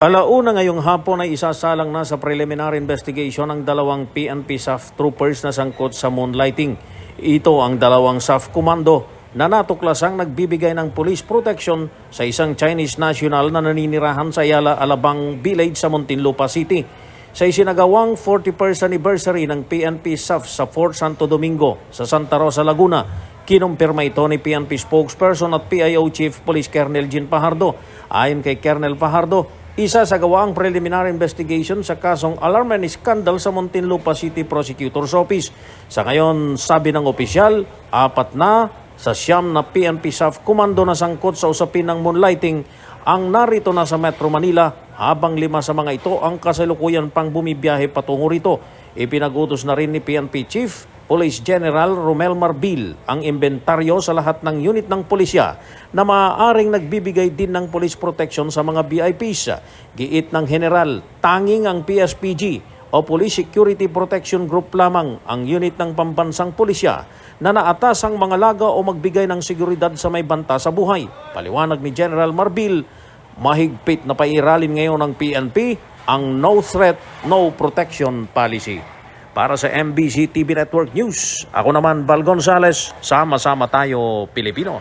Alauna ngayong hapon ay isasalang na sa preliminary investigation ang dalawang PNP SAF troopers na sangkot sa moonlighting. Ito ang dalawang SAF komando na natuklasang nagbibigay ng police protection sa isang Chinese national na naninirahan sa Yala Alabang Village sa Muntinlupa City. Sa isinagawang 41st anniversary ng PNP SAF sa Fort Santo Domingo sa Santa Rosa, Laguna, kinumpirma ito ni PNP spokesperson at PIO Chief Police Colonel Jean Pajardo. Ayon kay Colonel Pajardo, isa sa gawaang preliminary investigation sa kasong alarm and scandal sa Muntinlupa City Prosecutor's Office. Sa ngayon, sabi ng opisyal, apat na sa siyam na PNP SAF komando na sangkot sa usapin ng moonlighting ang narito na sa Metro Manila habang lima sa mga ito ang kasalukuyan pang bumibiyahe patungo rito. Ipinag-utos na rin ni PNP Chief Police General Romel Marbil ang inventaryo sa lahat ng unit ng pulisya na maaaring nagbibigay din ng police protection sa mga VIPs. Giit ng General, tanging ang PSPG o Police Security Protection Group lamang ang unit ng pambansang pulisya na naatas ang mga laga o magbigay ng seguridad sa may banta sa buhay. Paliwanag ni General Marbil, mahigpit na pairalin ngayon ng PNP ang No Threat, No Protection Policy. Para sa MBC TV Network News, ako naman Val Gonzales, sama-sama tayo Pilipino.